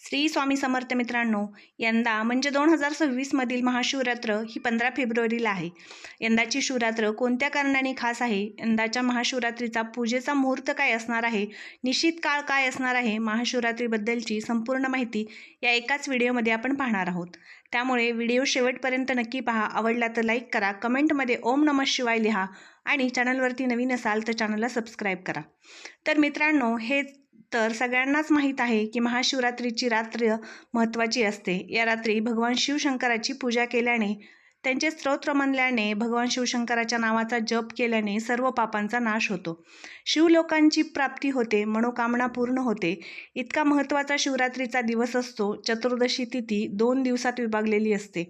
श्री स्वामी समर्थ मित्रांनो यंदा म्हणजे दोन हजार सव्वीसमधील महाशिवरात्र ही पंधरा फेब्रुवारीला आहे. यंदाची शिवरात्र कोणत्या कारणाने खास आहे? यंदाच्या महाशिवरात्रीचा पूजेचा मुहूर्त काय असणार आहे? निश्चित काळ काय असणार आहे? महाशिवरात्रीबद्दलची संपूर्ण माहिती या एकाच व्हिडिओमध्ये आपण पाहणार आहोत. त्यामुळे व्हिडिओ शेवटपर्यंत नक्की पहा. आवडला तर लाईक करा कमेंटमध्ये ओम नमः शिवाय लिहा आणि चॅनलवरती नवीन असाल तर चॅनलला सबस्क्राईब करा. तर मित्रांनो हे तर सगळ्यांनाच माहीत आहे की महाशिवरात्रीची रात्र महत्त्वाची असते. या रात्री भगवान शिवशंकराची पूजा केल्याने त्यांचे स्तोत्र म्हणल्याने भगवान शिवशंकराच्या नावाचा जप केल्याने सर्व पापांचा नाश होतो. शिवलोकांची प्राप्ती होते मनोकामना पूर्ण होते. इतका महत्त्वाचा शिवरात्रीचा दिवस असतो चतुर्दशी तिथी दोन दिवसात विभागलेली असते.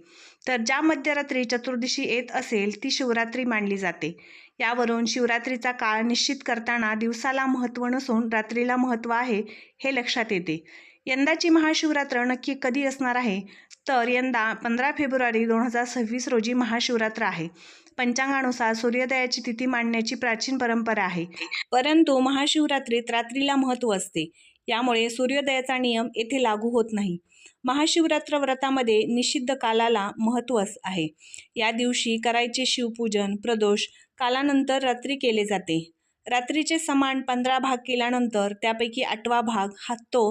तर ज्या मध्यरात्री चतुर्दशी येत असेल ती शिवरात्री मानली जाते. यावरून शिवरात्रीचा काळ निश्चित करताना दिवसाला महत्त्व नसून रात्रीला महत्त्व आहे हे लक्षात येते. यंदाची महाशिवरात्र नक्की कधी असणार आहे? तर यंदा पंधरा फेब्रुवारी दोन हजार सव्वीस रोजी महाशिवरात्र आहे. पंचांगानुसार सूर्योदयाची तिथी मांडण्याची प्राचीन परंपरा आहे. परंतु महाशिवरात्रीत रात्रीला महत्त्व असते. यामुळे सूर्योदयाचा नियम येथे लागू होत नाही. महाशिवरात्र व्रतामध्ये निषिद्ध कालाला महत्त्व आहे. या दिवशी करायचे शिवपूजन प्रदोष कालानंतर रात्री केले जाते. रात्रीचे समान पंधरा भाग केल्यानंतर त्यापैकी आठवा भाग हा तो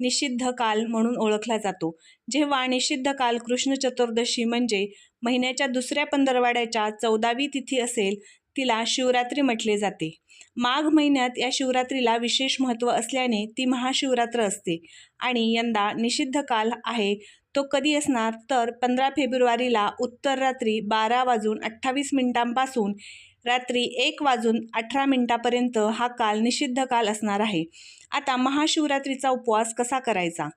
निषिद्ध काल म्हणून ओळखला जातो. जेव्हा निषिद्ध काल कृष्ण चतुर्दशी म्हणजे महिन्याच्या दुसऱ्या पंधरवाड्याच्या चौदावी तिथी असेल तिला शिवरात्री म्हटले जाते. माघ महिन्यात या शिवरात्रीला विशेष महत्त्व असल्याने ती महाशिवरात्र असते आणि यंदा निषिद्ध काल आहे तो कधी असणार? तर पंधरा फेब्रुवारीला उत्तर रात्री बारा वाजून अठ्ठावीस मिनिटांपासून रात्री एक वाजून अठरा मिनिटापर्यंत हा काल निषिद्ध काल असणार आहे. आता महाशिवरात्रीचा उपवास कसा करायचा?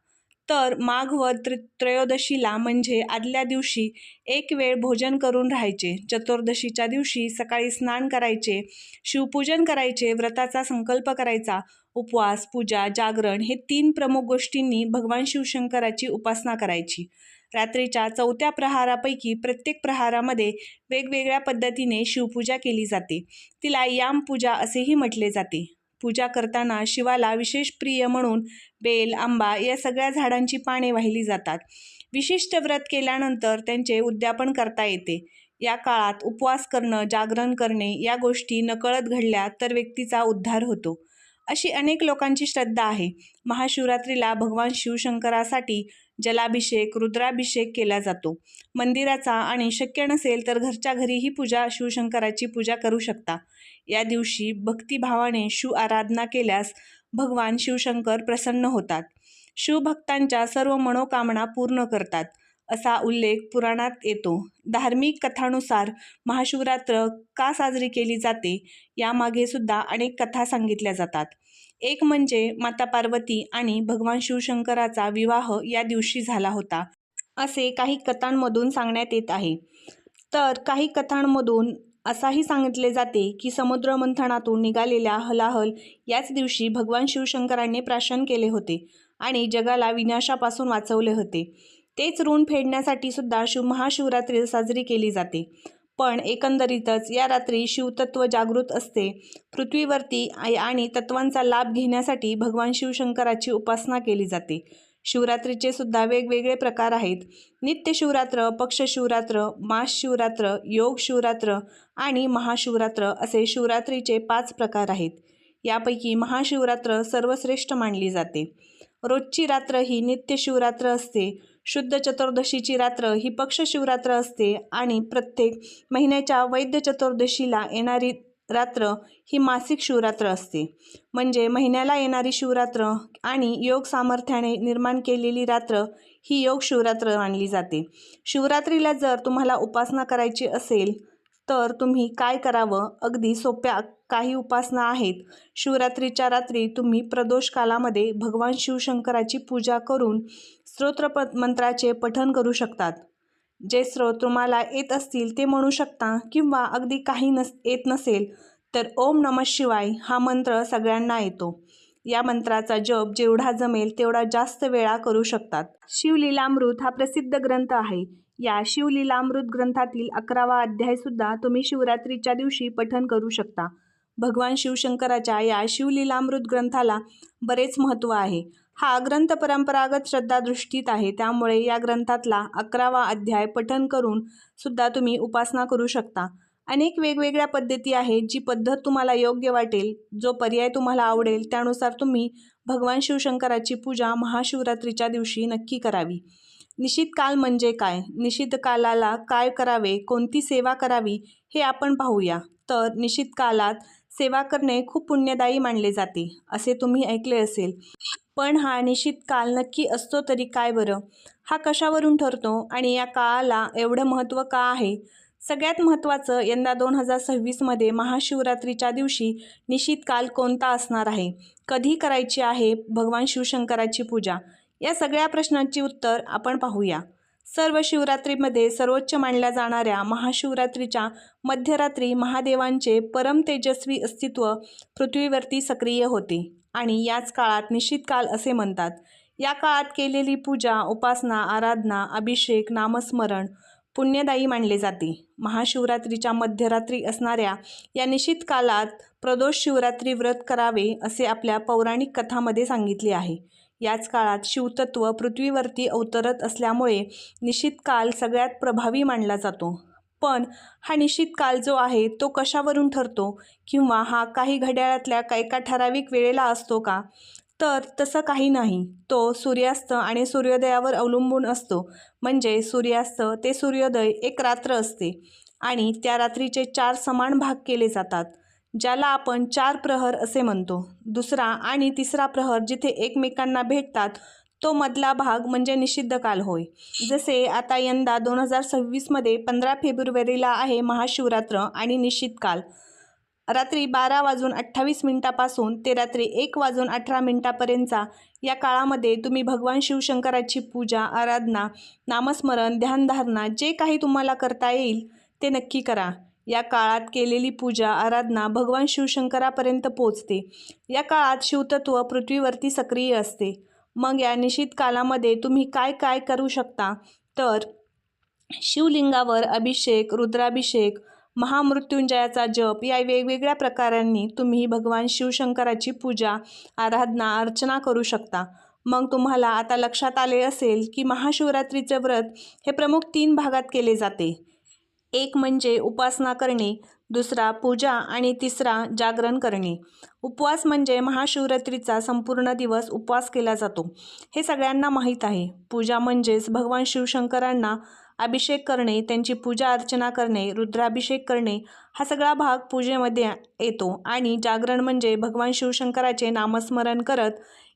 तर माघ व त्रि त्रयोदशीला म्हणजे आदल्या दिवशी एक वेळ भोजन करून राहायचे. चतुर्दशीच्या दिवशी सकाळी स्नान करायचे शिवपूजन करायचे व्रताचा संकल्प करायचा. उपवास पूजा जागरण हे तीन प्रमुख गोष्टींनी भगवान शिवशंकराची उपासना करायची. रात्रीच्या चौथ्या प्रहारापैकी प्रत्येक प्रहारामध्ये वेगवेगळ्या पद्धतीने शिवपूजा केली जाते. तिला याम पूजा असेही म्हटले जाते. पूजा करताना शिवाला विशेष प्रिय म्हणून बेल आंबा या सगळ्या झाडांची पाने वाहिली जातात. विशिष्ट व्रत केल्यानंतर त्यांचे उद्यापन करता येते. या काळात उपवास करणं जागरण करणे या गोष्टी नकळत घडल्या तर व्यक्तीचा उद्धार होतो. अशी अनेक लोकांची श्रद्धा आहे. महाशिवरात्रीला भगवान शिवशंकरासाठी जलाभिषेक रुद्राभिषेक केला जातो. मंदिराचा आणि शक्य नसेल तर घरच्या घरीही पूजा शिवशंकराची पूजा करू शकता. या दिवशी भक्तिभावाने शिव आराधना केल्यास भगवान शिवशंकर प्रसन्न होतात. शिवभक्तांच्या सर्व मनोकामना पूर्ण करतात. असा उल्लेख पुराणात येतो. धार्मिक कथानुसार महाशिवरात्र का साजरी केली जाते यामागे सुद्धा अनेक कथा सांगितल्या जातात. एक म्हणजे माता पार्वती आणि भगवान शिवशंकराचा विवाह या दिवशी झाला होता. असे काही कथांमधून सांगण्यात येत आहे. तर काही कथांमधून असाही सांगितले जाते की समुद्र मंथनातून निघालेल्या हलाहल याच दिवशी भगवान शिवशंकरांनी प्राशन केले होते आणि जगाला विनाशापासून वाचवले होते. तेच ऋण फेडण्यासाठी सुद्धा शिव महाशिवरात्री साजरी केली जाते. पण एकंदरीतच या रात्री शिवतत्व जागृत असते. पृथ्वीवरती आणि तत्वांचा लाभ घेण्यासाठी भगवान शिवशंकराची उपासना केली जाते. शिवरात्रीचे सुद्धा वेगवेगळे प्रकार आहेत. नित्य शिवरात्र पक्ष शिवरात्र मास शिवरात्र योग शिवरात्र आणि महाशिवरात्र असे शिवरात्रीचे पाच प्रकार आहेत. यापैकी महाशिवरात्र सर्वश्रेष्ठ मानली जाते. रोजची रात्र ही नित्य शिवरात्र असते. शुद्ध चतुर्दशीची रात्र ही पक्ष शिवरात्र असते आणि प्रत्येक महिन्याच्या वैद्य चतुर्दशीला येणारी रात्र ही मासिक शिवरात्र असते. म्हणजे महिन्याला येणारी शिवरात्र आणि योग सामर्थ्याने निर्माण केलेली रात्र ही योग शिवरात्र मानली जाते. शिवरात्रीला जर तुम्हाला उपासना करायची असेल तर तुम्ही काय करावं? अगदी सोप्या काही उपासना आहेत. शिवरात्रीच्या रात्री तुम्ही प्रदोष कालामध्ये भगवान शिवशंकराची पूजा करून स्तोत्र मंत्राचे पठन करू शकतात. जे स्रोत तुम्हाला येत असतील ते म्हणू शकता किंवा अगदी काही नस येत नसेल तर ओम नम शिवाय हा मंत्र सगळ्यांना येतो. या मंत्राचा जप जेवढा जमेल तेवढा जास्त वेळा करू शकतात. शिवलीलामृत हा प्रसिद्ध ग्रंथ आहे. या शिवलीलामृत ग्रंथातील अकरावा अध्यायसुद्धा तुम्ही शिवरात्रीच्या दिवशी पठन करू शकता. भगवान शिवशंकराच्या या शिवलीलामृत ग्रंथाला बरेच महत्त्व आहे. हा ग्रंथ परंपरागत श्रद्धादृष्टीत आहे. त्यामुळे या ग्रंथातला अकरावा अध्याय पठन करून सुद्धा तुम्ही उपासना करू शकता. अनेक वेगवेगळ्या पद्धती आहेत जी पद्धत तुम्हाला योग्य वाटेल जो पर्याय तुम्हाला आवडेल त्यानुसार तुम्ही भगवान शिवशंकराची पूजा महाशिवरात्रीच्या दिवशी नक्की करावी. निशित काल म्हणजे काय? निशित कालाला काय करावे? कोणती सेवा करावी? हे आपण पाहूया. तर निशित कालात सेवा करणे खूप पुण्यदायी मानले जाते असे तुम्ही ऐकले असेल. पण हा निश्चित काल नक्की असतो तरी काय बरं? हा कशावरून ठरतो आणि या काळाला एवढं महत्त्व का आहे? सगळ्यात महत्त्वाचं यंदा दोन हजार सव्वीसमध्ये महाशिवरात्रीच्या दिवशी निश्चित काल कोणता असणार आहे? कधी करायची आहे भगवान शिवशंकराची पूजा? या सगळ्या प्रश्नांची उत्तर आपण पाहूया. सर्व शिवरात्रीमध्ये सर्वोच्च मानल्या जाणाऱ्या महाशिवरात्रीच्या मध्यरात्री महादेवांचे परम तेजस्वी अस्तित्व पृथ्वीवरती सक्रिय होते आणि याच काळात निश्चित काल असे म्हणतात. या काळात केलेली पूजा उपासना आराधना अभिषेक नामस्मरण पुण्यदायी मानले जाते. महाशिवरात्रीच्या मध्यरात्री असणाऱ्या या निश्चित कालात प्रदोष शिवरात्री व्रत करावे असे आपल्या पौराणिक कथामध्ये सांगितले आहे. याच काळात शिवतत्व पृथ्वीवरती अवतरत असल्यामुळे निश्चित काल सगळ्यात प्रभावी मानला जातो. पण हा निश्चित काल जो आहे तो कशावरून ठरतो? किंवा हा काही घड्याळातल्या का एका ठराविक वेळेला असतो का? तर तसं काही नाही. तो सूर्यास्त आणि सूर्योदयावर अवलंबून असतो. म्हणजे सूर्यास्त ते सूर्योदय एक रात्र असते आणि त्या रात्रीचे चार समान भाग केले जातात. ज्याला आपण चार प्रहर असे म्हणतो. दुसरा आणि तिसरा प्रहर जिथे एकमेकांना भेटतात तो मधला भाग म्हणजे निषिद्ध काल होय. जसे आता यंदा दोन हजार सव्वीसमध्ये पंधरा फेब्रुवारीला आहे महाशिवरात्र आणि निश्चित काल. रात्री बारा वाजून अठ्ठावीस मिनिटापासून ते रात्री एक वाजून अठरा मिनिटापर्यंतचा या काळामध्ये तुम्ही भगवान शिवशंकराची पूजा आराधना नामस्मरण ध्यानधारणा जे काही तुम्हाला करता येईल ते नक्की करा. या काळात केलेली पूजा आराधना भगवान शिवशंकरापर्यंत पोचते. या काळात शिवतत्व पृथ्वीवरती सक्रिय असते. मग या निश्चित कालामध्ये तुम्ही काय काय करू शकता? तर शिवलिंगावर अभिषेक रुद्राभिषेक महामृत्युंजयाचा जप या वेगवेगळ्या प्रकारांनी तुम्ही भगवान शिवशंकराची पूजा आराधना अर्चना करू शकता. मग तुम्हाला आता लक्षात आले असेल की महाशिवरात्रीचे व्रत हे प्रमुख तीन भागात केले जाते. एक म्हणजे उपासना करणे दुसरा पूजा आणि तिसरा जागरण करणे. उपवास म्हणजे महाशिवरात्रीचा संपूर्ण दिवस उपवास केला जातो. हे सगळ्यांना माहीत आहे. पूजा म्हणजेच भगवान शिवशंकरांना अभिषेक करणे त्यांची पूजा अर्चना करणे रुद्राभिषेक करणे हा सगळा भाग पूजेमध्ये येतो. आणि जागरण म्हणजे भगवान शिवशंकराचे नामस्मरण करत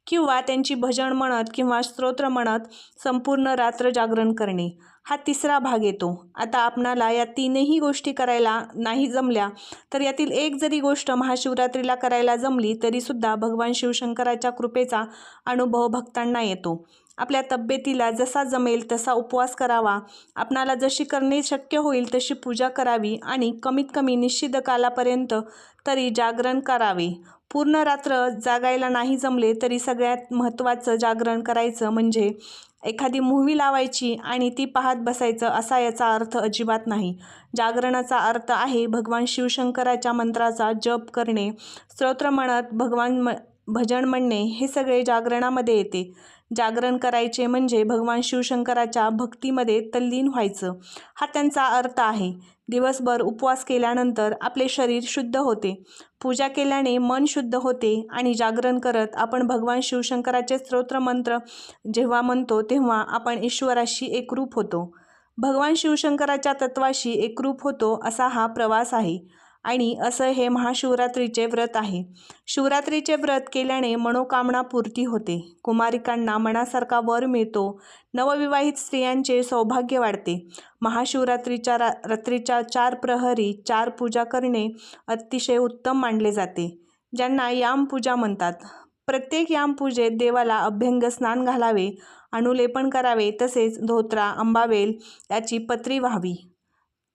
किंवा त्यांची भजन म्हणत किंवा स्तोत्र म्हणत संपूर्ण रात्र जागरण करणे. हा तिसरा भाग येतो. आता आपणाला या तीनही गोष्टी करायला नाही जमल्या तर यातील एक जरी गोष्ट महाशिवरात्रीला करायला जमली तरीसुद्धा भगवान शिवशंकराच्या कृपेचा अनुभव भक्तांना येतो. आपल्या तब्येतीला जसा जमेल तसा उपवास करावा. आपणाला जशी करणे शक्य होईल तशी पूजा करावी आणि कमीत कमी निश्चित कालापर्यंत तरी जागरण करावे. पूर्ण रात्र जागायला नाही जमले तरी सगळ्यात महत्त्वाचं जागरण करायचं म्हणजे एखादी मूव्ही लावायची आणि ती पाहत बसायचं असा याचा अर्थ अजिबात नाही. जागरणाचा अर्थ आहे भगवान शिवशंकराच्या मंत्राचा जप करणे. स्तोत्र म्हणत भगवान म भजन म्हणणे हे सगळे जागरणामध्ये येते. जागरण करायचे म्हणजे भगवान शिवशंकराच्या भक्तीमध्ये तल्लीन व्हायचं. हा त्यांचा अर्थ आहे. दिवसभर उपवास केल्यानंतर आपले शरीर शुद्ध होते. पूजा केल्याने मन शुद्ध होते आणि जागरण करत आपण भगवान शिवशंकराचे स्तोत्र मंत्र जेव्हा म्हणतो तेव्हा आपण ईश्वराशी एकरूप होतो. भगवान शिवशंकराच्या तत्वाशी एकरूप होतो असा हा प्रवास आहे. आणि असं हे महाशिवरात्रीचे व्रत आहे. शिवरात्रीचे व्रत केल्याने मनोकामना पूर्ती होते. कुमारिकांना मनासारखा वर मिळतो. नवविवाहित स्त्रियांचे सौभाग्य वाढते. महाशिवरात्रीच्या रा रात्रीच्या चार प्रहरी चार पूजा करणे अतिशय उत्तम मानले जाते. ज्यांना यामपूजा म्हणतात. प्रत्येक यामपूजेत देवाला अभ्यंग स्नान घालावे अनुलेपन करावे तसेच धोत्रा अंबावेल याची पत्री व्हावी.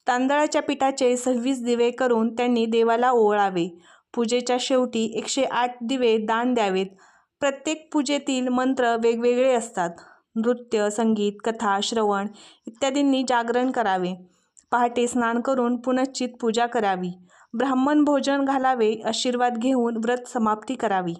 तांदळाच्या पिठाचे सव्वीस दिवे करून त्यांनी देवाला ओवाळावे. पूजेच्या शेवटी एकशे आठ दिवे दान द्यावेत. प्रत्येक पूजेतील मंत्र वेगवेगळे असतात. नृत्य संगीत कथा श्रवण इत्यादींनी जागरण करावे. पहाटे स्नान करून पुनश्चित पूजा करावी. ब्राह्मण भोजन घालावे आशीर्वाद घेऊन व्रत समाप्ती करावी.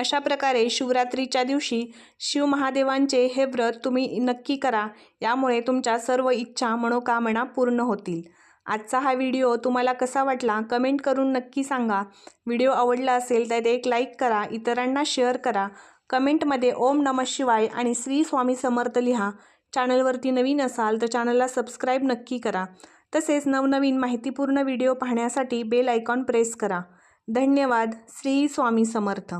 अशा प्रकारे शिवरात्रीच्या दिवशी शिव महादेवांचे हे व्रत तुम्ही नक्की करा. यामुळे तुमच्या सर्व इच्छा मनोकामना पूर्ण होतील. आजचा हा व्हिडिओ तुम्हाला कसा वाटला? कमेंट करून नक्की सांगा. व्हिडिओ आवडला असेल तर एक लाईक करा इतरांना शेअर करा. कमेंटमध्ये ओम नमः शिवाय आणि श्री स्वामी समर्थ लिहा. चॅनलवरती नवीन असाल तर चॅनलला सबस्क्राईब नक्की करा. तसेच नवनवीन माहितीपूर्ण व्हिडिओ पाहण्यासाठी बेल आयकॉन प्रेस करा. धन्यवाद. श्री स्वामी समर्थ.